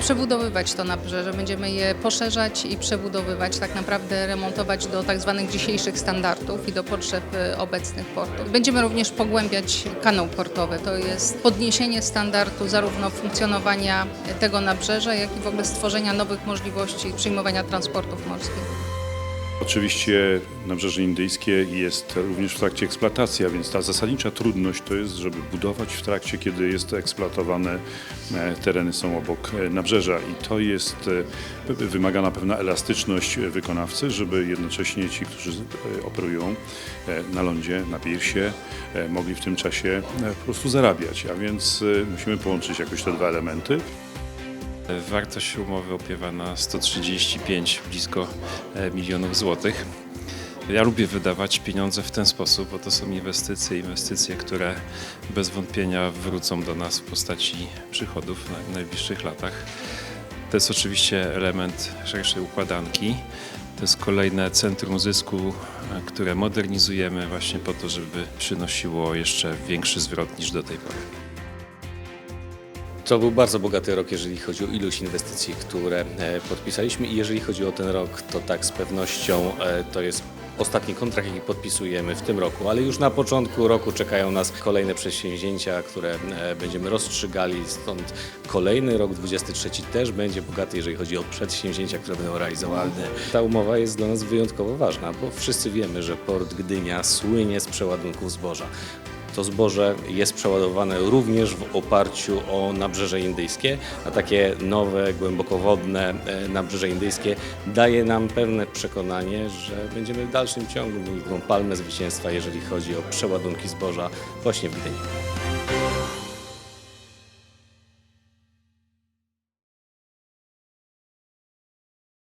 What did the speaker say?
przebudowywać to nabrzeże, będziemy je poszerzać i przebudowywać, tak naprawdę remontować do tak zwanych dzisiejszych standardów i do potrzeb e, obecnych portów. Będziemy również pogłębiać kanał portowy. To jest podniesienie standardu zarówno funkcjonowania tego nabrzeża, jak i w ogóle stworzenia nowych możliwości przyjmowania transportów morskich. Oczywiście Nabrzeże Indyjskie jest również w trakcie eksploatacji, a więc ta zasadnicza trudność to jest, żeby budować w trakcie, kiedy jest to eksploatowane, e, tereny są obok e, nabrzeża i to jest e, wymagana pewna elastyczność wykonawcy, żeby jednocześnie ci, którzy operują na lądzie, na piersie, mogli w tym czasie po prostu zarabiać, a więc musimy połączyć jakoś te dwa elementy. Wartość umowy opiewa na 135 blisko e, milionów złotych. Ja lubię wydawać pieniądze w ten sposób, bo to są inwestycje, inwestycje, które bez wątpienia wrócą do nas w postaci przychodów w najbliższych latach. To jest oczywiście element szerszej układanki. To jest kolejne centrum zysku, e, które modernizujemy właśnie po to, żeby przynosiło jeszcze większy zwrot niż do tej pory. To był bardzo bogaty rok, jeżeli chodzi o ilość inwestycji, które e, podpisaliśmy i jeżeli chodzi o ten rok, to tak z pewnością e, to jest ostatni kontrakt, jaki podpisujemy w tym roku, ale już na początku roku czekają nas kolejne przedsięwzięcia, które e, będziemy rozstrzygali, stąd kolejny rok 23 też będzie bogaty, jeżeli chodzi o przedsięwzięcia, które będą realizowane. Ta umowa jest dla nas wyjątkowo ważna, bo wszyscy wiemy, że port Gdynia słynie z przeładunków zboża. To zboże jest przeładowane również w oparciu o Nabrzeże Indyjskie, a takie nowe, głębokowodne e, Nabrzeże Indyjskie daje nam pewne przekonanie, że będziemy w dalszym ciągu mieli tą palmę zwycięstwa, jeżeli chodzi o przeładunki zboża właśnie w Gdyni.